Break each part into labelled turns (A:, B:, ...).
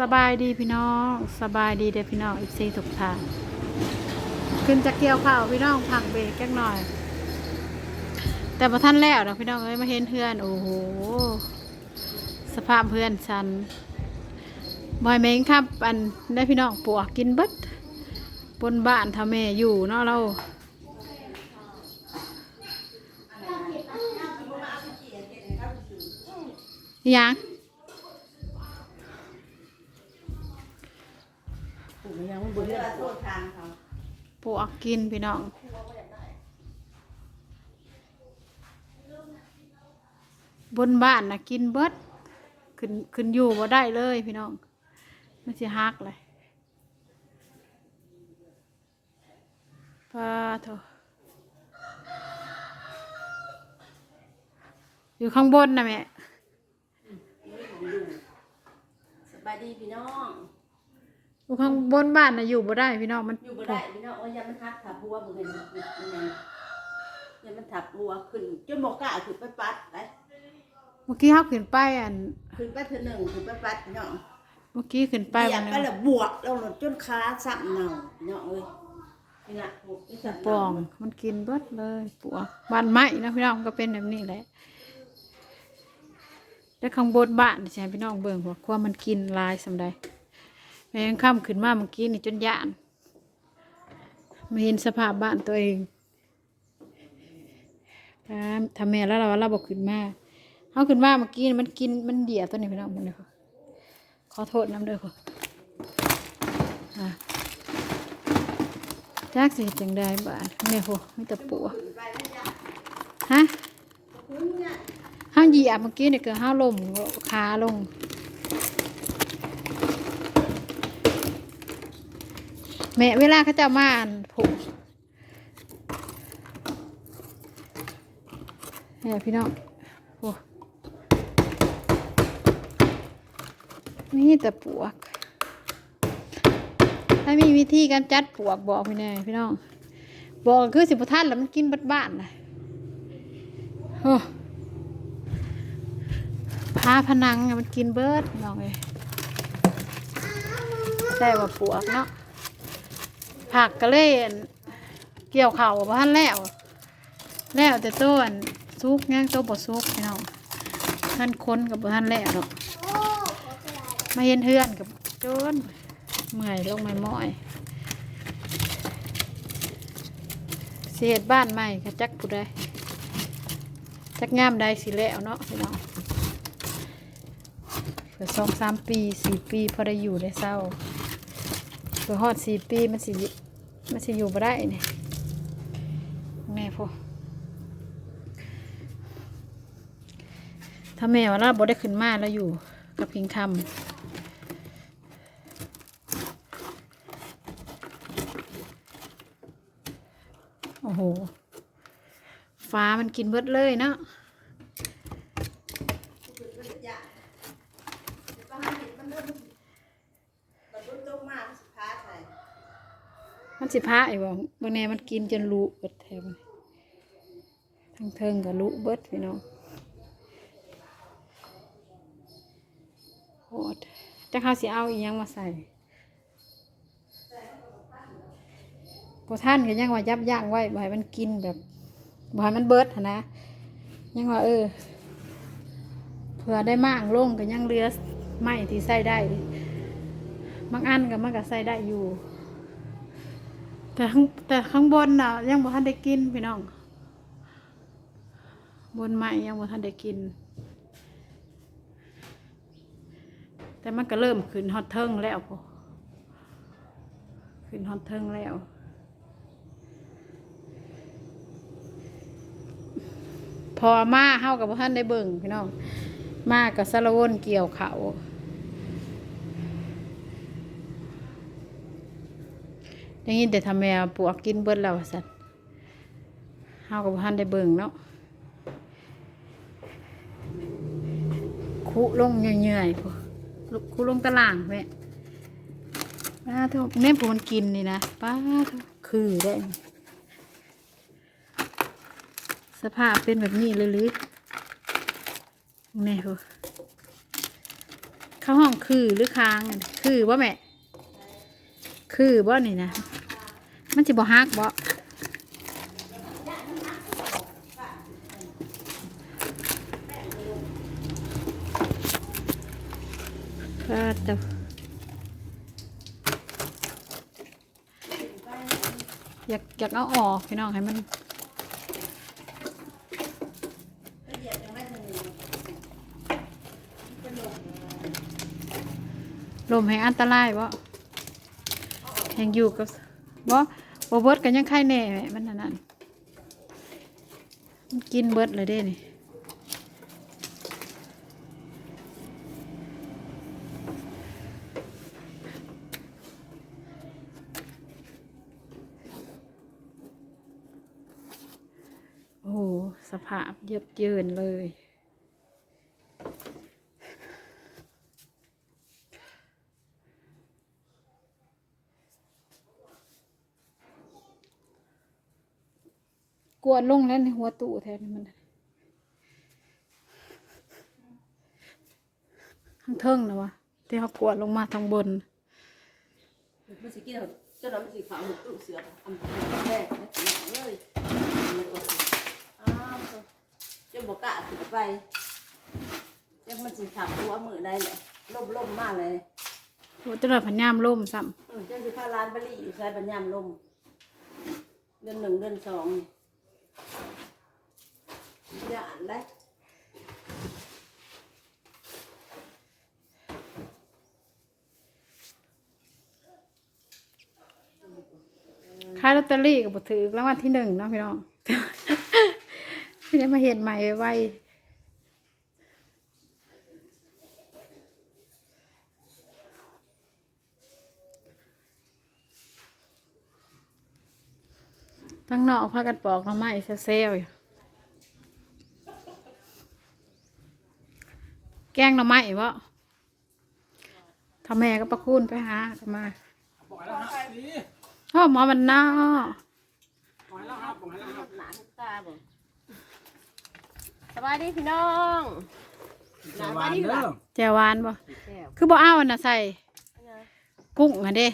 A: สบายดีพี่น้อง สบายดีเด้อพี่น้องอีกซีทุกทางขึ้นจากเกี่ยวข้าวพี่น้องพักเบรกแก๊กหน่อย แต่พอท่านแล้วนะพี่น้องเอ้ยมาเห็นเพื่อนโอ้โหสภาพเพื่อนฉันบอยเมงครับ อันได้พี่น้องปวกกินเบิดบนบ้านทำแม่อยู่เนาะเราอิหยัง
B: ยังบุญเลยโทษทางเขา
A: ปวกกินพี่น้องบนบ้านนะกินเบิดขึ้นขึ้นอยู่บ่ได้เลยพี่น้องมันสิฮักเลยปลาโถอะอยู่ข้างบนนะแม่
B: สบายดีพี่น้อง
A: อยู่ข้างบนบ้านนะอยู่บ่ได้พี่น้องมัน
B: อยู่บ่ได้พี่น้องโอ้ยอยังมันทับถับหัวบ่เห็นมันมันยังอยังมันทับหัวขึ้นจนบอกกล้าขึ้นไปปัดไป
A: เมื่อกี้เฮาขึ้นไปอัน
B: ขึ้นไปเธอหนึ่งขึ้นไปปัดพี่น้อง
A: เมื่อกี้ขึ้นไป
B: เหยีย
A: วั
B: บ
A: น
B: ไป
A: นึง
B: แล้วบวกแล้วหลดจนขาสั่นเน่าพี่น้องเอ้ยนี่น่ะพวกนี่สั่น
A: ปองมันกินเบิดเลยปวกบ้านไม้นะพี่น้องก็เป็นแบบนี้แหละแล้วข้างบนบ้านนี่ใช่พี่น้องเบิ่งว่าความมันกินหลายสำใด แม่งค่ำขึ้นมาเมื่อกี้นี่จนยานมาเห็นสภาพบ้านตัวเองครับทำแม่แล้วเราเราบอกขึ้นมาเขาขึ้นมาเมื่อกี้นี่มันกินมันเดียตัวนี้พี่น้องมันเลยค่ะขอโทษน้ำเด้อค่ะจักสิจังได้บ้านแม่โหไม่ตะปัวฮะห้าเหยียบเมื่อกี้เนี่ยเกิดห้าลมขาลง แม่เวลาเขาจะมาอ่านผูกแม่พี่น้องโอ้นี่แต่ปวก ถ้ามีวิธีการจัดปวกบอกพี่แน่พี่น้องบอกคือสิบท่านแล้วมันกินบัดบ้านนะโอ้พาพนังมันกินเบิดน้องเลยแต่ว่าปวกเนาะ ผักก็เล่นเกี่ยวเข่าวบ่ทันแล้ว แล้วแต่ต้นซุกย่างตัวบ่ซุกพี่น้องท่านค้นกับบ่ทันแล้วหรอกมาเห็นเฮือนกับโจนเมื่อยลงไม่ม้อยเสียดบ้านใหม่ก็จักผู้ใดจักงามใดสิแล้วเนาะพี่น้องเผื่อสองสามปีสี่ปีพอได้อยู่ได้เศร้า คือฮอดสี่ปีมันสิมันสิอยู่บ่ได้นี่แม่พ่อถ้าแม่ว่าเราบ่ได้ขึ้นมาแล้วอยู่กับพิงคำโอ้โห ฟ้ามันกินเบิดเลยเนาะ
B: มันรุ่นตรงมามันสิพาใส่
A: มัน สิพาไอ้บ่บางแน่มันกินจนรู้เบิดแถมทั้งเทิงกับรู้เบิดพี่น้องโหดจะเขาสิเอาอีหยังมาใส่พอท่านก็ยังว่ายับยั้งไว้บ่ให้มันกินแบบบ่ให้มันเบิดหั้นนะ ยังว่าเออเผื่อได้มากลงก็ยังเหลือไม้ที่ใส่ได้บางอันก็มันก็ใส่ได้อยู่ แต่ข้างแต่ข้างบนน่ะ ยังบ่ทันได้กินพี่น้อง บนไม้ยังบ่ทันได้กิน แต่มันก็เริ่มขึ้นฮอตเทิงแล้วพอขึ้นฮอตเทิงแล้วพอมาเฮากับบ่ทันได้เบิ่งพี่น้อง มากับสารวนเกี่ยวเขา ได้ยินแต่ทำแมวปวกกินเบิดแล้วว่าสัตว์เฮากับท่านได้เบิ่งเนาะคุลงเหนื่อยๆคุลงตารางแม่ป้าเท่าแม่ผมมันกินนี่นะป้าเท่าคือได้ สภาพเป็นแบบนี้เลยหรือแน่พวกเข้าห้องคือหรือค้าง คือบ่าแม่ คือบ่านี่นะ มันสิบ่ฮักบ่ก็จะอยากอยากเอาออกพี่น้องให้มันลมแห่งอันตรายบ่แห่งอยู่กับ บ่บ่เบิดกันยังไข่แน่แหมมันนั่นนั่นมันกินเบิดเลยเด้นี่โอ้โหสภาพเย็บเยินเลย วดลงแล้วในหัวตู้แทนนี่มันข้างเทิงนะวะที่เขากวดลงมาทางบน
B: มันสิกินเอาเจ้าน้ำมันสิขาวหมึกตู้เสืออันแรกนะกินเอาเลยมันก็สิอ้าวเจ้าบอกกะถือไปเจ้ามันสิขับหัวมือได้เลยล่มล่มๆมากเลย
A: โอ้เจริญพันยามล่มซ้
B: เออเจ้าสิพาร้านบริอยู่ใช้ปัญญามล่มเดือนหนึ่งเดือนสองอย่าอ่าน ได้ำ
A: ขายลอตเตอรี่กับถือรางวัลที่หนึ่งเนาะพี่น้องไม่ได้มาเห็นใหม่ไว้ตั้งนอกพากันปอกน้ำไม้เซลล์อยู่ กงหน่อไม้บ่ทำแม่ก็ประคุณไปหากันมา
C: บอกแล้วครับดี
A: พ่อหมอมันน่า
C: บอกแล้วครับบอกแล้วครับ
B: หนาทุกตาบ่สบายดีพี่น้อง
C: สวรรค์เด้อ
A: แจวหวานบ่
B: แก้ว
A: คือบ่เอาอันน่ะใส่กุ้งอันเด้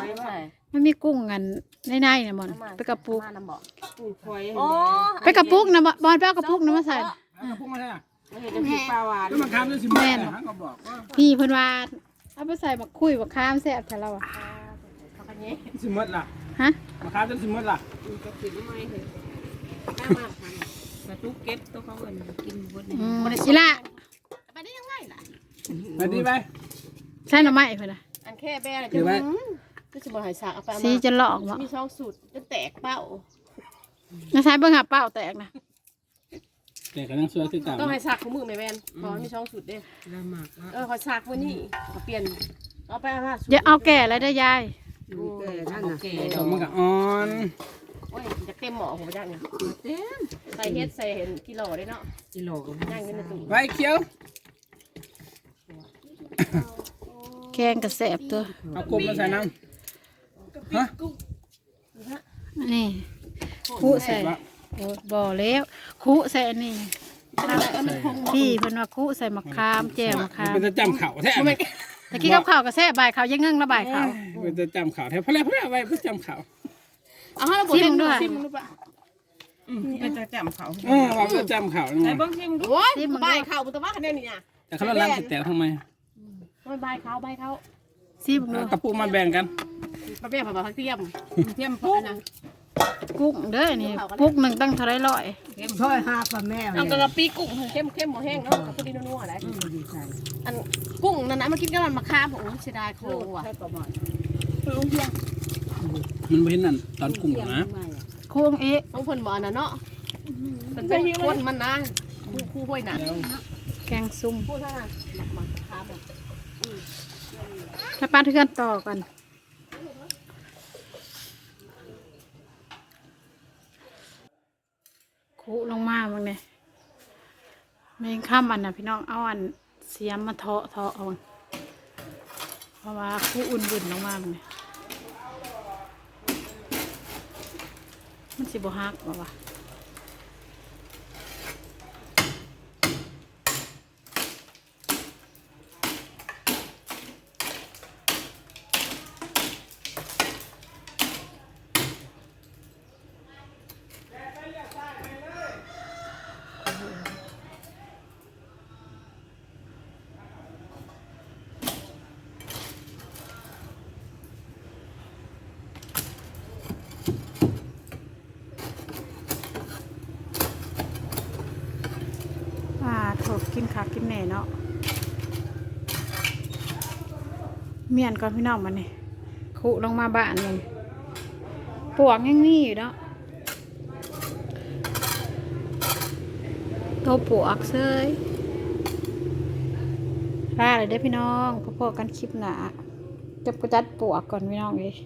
B: ไม่ใช่
A: มันมีกุ้งอันในในน่ะมันไปกระปุก
B: มาน้ำบอก
D: ปลูกคอย
B: โอ้
A: ไปกระปุกนะบ่บอลไปเอากระปุกนะมาใส่
C: แล้วก็พุ่งมาได้อะ
D: มัน เห็นน้ำพริกปลาหวาน
C: แล้วมันคำด้วยสิแม่นะก็บอกว่า
A: พี่เพิ่นว่าเอาไปใส่บักคุยบักคามแซ่บแท้แล้วอะ
B: เขากันนี้
C: สิมดล่ะ
A: ฮะ
C: มาคำด้วยสิมดล่ะ
D: กระถิ่นไม่เห็นแม่มากมันกระตุกเก็บตัวเขาเอินกินบด
A: อืมอีละ
B: ไปได้ยังไงล่ะ
C: ไปดีไป
A: ใช่หน่อไม้เพิ่นน่ะ
B: อันแค่แบ่เลย
C: เดี๋ยวไว้
B: ก็จะบอกหายสากเอาไปเอา
A: สี
B: มา
A: จะหลอกบ่
B: มีช่องสูตรจะแตกเป้า
A: นะใช้เบิ่งหาเป้าแตกนะ
C: แต่ก็ยังสวยคือเก่า
B: ต้องหายสากของมือแม่แม่นเพราะมันมีช่องสูตรเด้
D: ละหมากละ
B: เออหายสากมือนี่เขาเปลี่ยนเอาไปเอามาสูตร
A: อย่าเอาแก่แล้วได้อยาย
D: แก่นั่นน่ะแก่
C: ดอกมันก็อ่อน
B: โอ้ยจะเต็มหมอผมจังเนี่ย
D: เต็ม
B: ใส่เฮ็ดใส่เห็นกิโลได้เนาะ
D: กิโลก็
B: ย่างอยู่ในตู้
C: ไว้เคี้ยว
A: แกงกระแสบตัว
C: เอากลมมาใส่น้ำฮะ
A: นี่คุใส่ โอ้บ่แล้วคุใส่อันนี้
B: อะไรเออมันคง
A: พี่เพิ่นว่าคุใส่มะขามแจ่วมะขาม
C: เป็นจะจำเข่าแท้
A: ตะกี้กับข้าวก็แซ่บบ่ายข้าวยังเงื่งละบ่ายข้าว
C: เป็นจะจำเข่าแท้เพราะแล้วเพราะแล้วไว้เพื่อจำเข่า
B: เอาให้เราบอก
A: ชิ
B: เห็
A: ม
B: น
A: ด้
B: ด้
A: ว
B: วยยชิมดูปะ
D: เป็นจะจำเขา
C: เออว่าเพื่อจำเข่า
D: ไหนเบิ้งชิมดู
B: โอ้ยใบายข่าวบุตรว่าคะแนนนี่นะ
C: แต่เขาลังสิแตกทำไม
B: มันใบายข่าวใบายข่าว
A: ซิมดู
C: กระปุกมาแบ่งกัน
B: ประเภทผักผักเทียม
D: เทียมปุ๊บ
B: นะ
A: กุ้งเด้อนี่ปุกหนึ่งตั้งเท่าไรร้อย
D: ช่วยหาปลาแม่
B: เอากระปีกุ้งเข้มเข้มหมอแห้งเนาะกับพอดีนัวๆอะไรอันกุ้งนั่นนะมันกินกับมันมะขามผมเสียดายโคว่ะ
C: มันไม่เห็นนั่นตอนกุ้งนะ
A: คุ้งอีก
B: ต้องเพิ่นบ่อันนั้นเนาะเป็นเป็นคนมันนะคู่คู่ห้วยน่ะ
C: แล้ว
A: แกงซุ่ม
B: คู่เท่านั้นมะขาม
A: แล้วป้าเทือนต่อกันคุลง มาบางเนี่ยเมงข้ามอันนะพี่น้องเอาอันเสียมมาเทาะเทาะเอาเพราะว่าคู่อุ่นบุ่นลงมาบางเนี่ยมันสิบหักหรอวะ ถูกินขากินแหน่เนาะเมียนก่อนพี่น้องมานนี่คุลงมาบ้านเลยปวกยังมีอยู่เนาะ ตัวปวกเซยลาเลยเด้อพี่น้องพบกันคลิปหนาจะประจัดปวกก่อนพี่น้องเลย